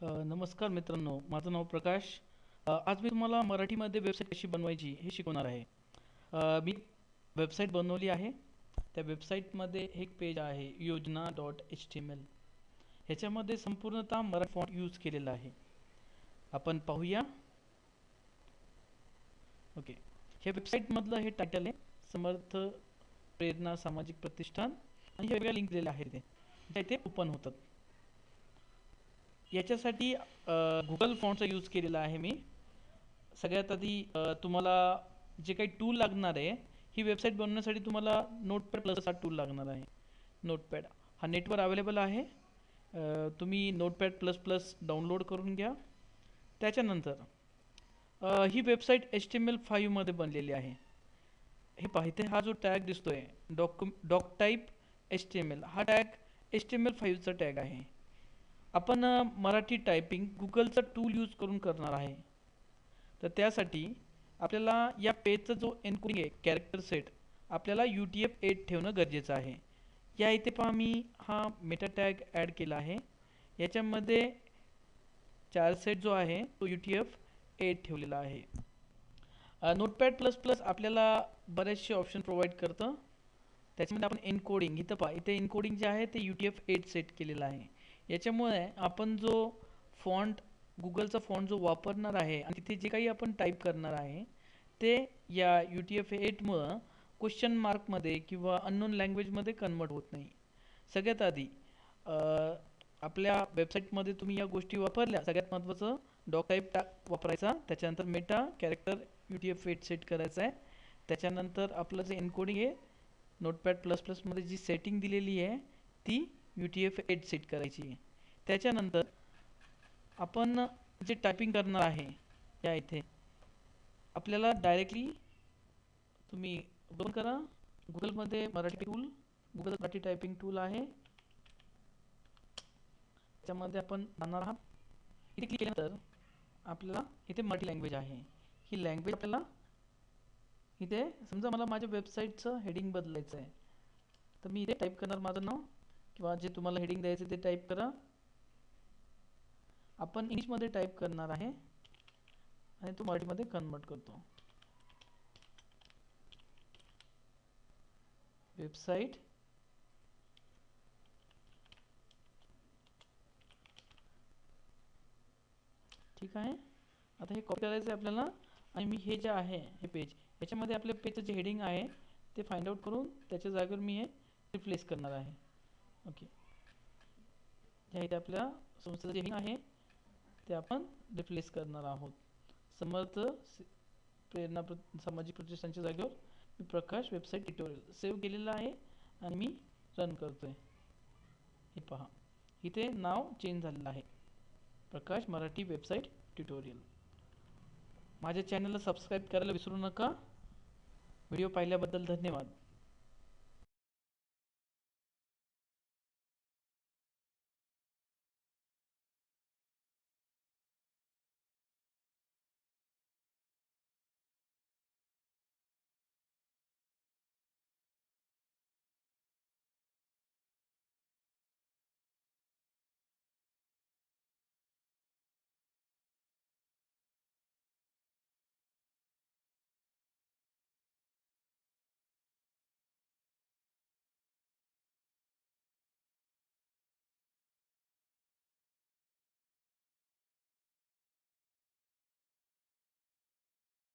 नमस्कार मित्रांनो माझं नाव प्रकाश. आज मी तुम्हाला मराठीमध्ये वेबसाईट कशी बनवायची हे शिकवणार आहे. मी वेबसाईट बनवली आहे. त्या वेबसाईटमध्ये एक पेज आहे योजना dot H T M L ह्याच्यामध्ये संपूर्णतः मराठी फॉन्ट यूज केलेला आहे. आपण पाहूया. ओके. ह्या वेबसाईटमधलं हे टायटल आहे समर्थ प्रेरणा सामाजिक प्रतिष्ठान. आणि हे वेगळ्या लिंक दिलेल्या आहेत. ते इथे ओपन होतात. याच्यासाठी गुगल फॉन्टचा यूज केलेला आहे मी. सगळ्यात आधी तुम्हाला जे काही टूल लागणार आहे ही वेबसाईट बनवण्यासाठी तुम्हाला नोटपॅड प्लस हा टूल लागणार आहे. नोटपॅड हा नेटवर अवेलेबल आहे. तुम्ही नोटपॅड प्लस प्लस डाउनलोड करून घ्या. त्याच्यानंतर ही website H T M L फाईव्हमध्ये बनलेली आहे. हे पाहिजे हा जो टॅग दिसतोय docu doctype H T M L हा tag H T M L फाईव्हचा tag आहे. आपण मराठी टायपिंग गुगलचं टूल यूज करून करणार आहे. तर त्यासाठी आपल्याला या पेजचा जो एन्कोडिंग आहे कॅरेक्टर सेट आपल्याला यू टी एफ एट ठेवणं गरजेचं आहे. या इथे पहा मी हा मेटा टॅग ॲड केला आहे. याच्यामध्ये चार सेट जो आहे तो यू टी एफ एट ठेवलेला आहे. नोटपॅड प्लस प्लस आपल्याला बरेचसे ऑप्शन प्रोव्हाइड करतं. त्याच्यामध्ये आपण एनकोडिंग इथं पहा इथे एनकोडिंग जे आहे ते U T F eight set केलेलं आहे. याच्यामुळे आपण जो फॉन्ट गुगलचा फॉन्ट जो वापरणार आहे आणि तिथे जे काही आपण टाईप करणार आहे ते या यू टी एफ एटमुळं क्वेश्चन मार्कमध्ये किंवा अननोन लँग्वेजमध्ये कन्वर्ट होत नाही. सगळ्यात आधी आपल्या वेबसाईटमध्ये तुम्ही या गोष्टी वापरल्या सगळ्यात महत्त्वाचं डॉक टाईप टा वापरायचा त्याच्यानंतर meta character U T F eight set करायचा आहे त्याच्यानंतर आपलं जे एन्कोडिंग आहे नोटपॅड प्लस प्लसमध्ये जी सेटिंग दिलेली आहे ती U T F eight set करायची. त्याच्यानंतर आपण जे टायपिंग करणार आहे या इथे. आपल्याला डायरेक्टली तुम्ही ओपन करा. गुगलमध्ये Marathi tool Google Marathi typing tool आहे. त्याच्यामध्ये आपण जाणार आहात. इथे क्लिक केल्यानंतर आपल्याला इथे मराठी लँग्वेज आहे. ही लँग्वेज आपल्याला इथे समजा मला माझ्या वेबसाईटचं हेडिंग बदलायचं आहे तर मी इथे टाईप करणार माझं नाव. किंवा जे तुम्हाला हेडिंग द्यायचं ते टाईप करा. आपण इंग्लिशमध्ये टाईप करणार आहे. आणि तो मराठीमध्ये कन्वर्ट करतो. वेबसाईट ठीक आहे. आता हे कॉपी करायचं आहे आपल्याला. आणि मी हे जे आहे हे पेज याच्यामध्ये आपल्या पेजचं जे हेडिंग आहे ते फाइंड आउट करून त्याच्या जागेवर मी हे रिप्लेस करणार आहे. ओके. ह्या इथे आपल्या संस्थेचं जे आहे ते आपण रिप्लेस करणार आहोत. समर्थ प्रेरणा प्र सामाजिक प्रतिष्ठानच्या जागेवर मी प्रकाश वेबसाईट ट्युटोरियल सेव्ह केलेलं आहे आणि मी रन करतोय. हे पहा. इथे नाव चेंज झालेलं आहे. प्रकाश मराठी वेबसाईट ट्युटोरियल माझ्या चॅनलला सबस्क्राईब करायला विसरू नका. व्हिडिओ पाहिल्याबद्दल धन्यवाद.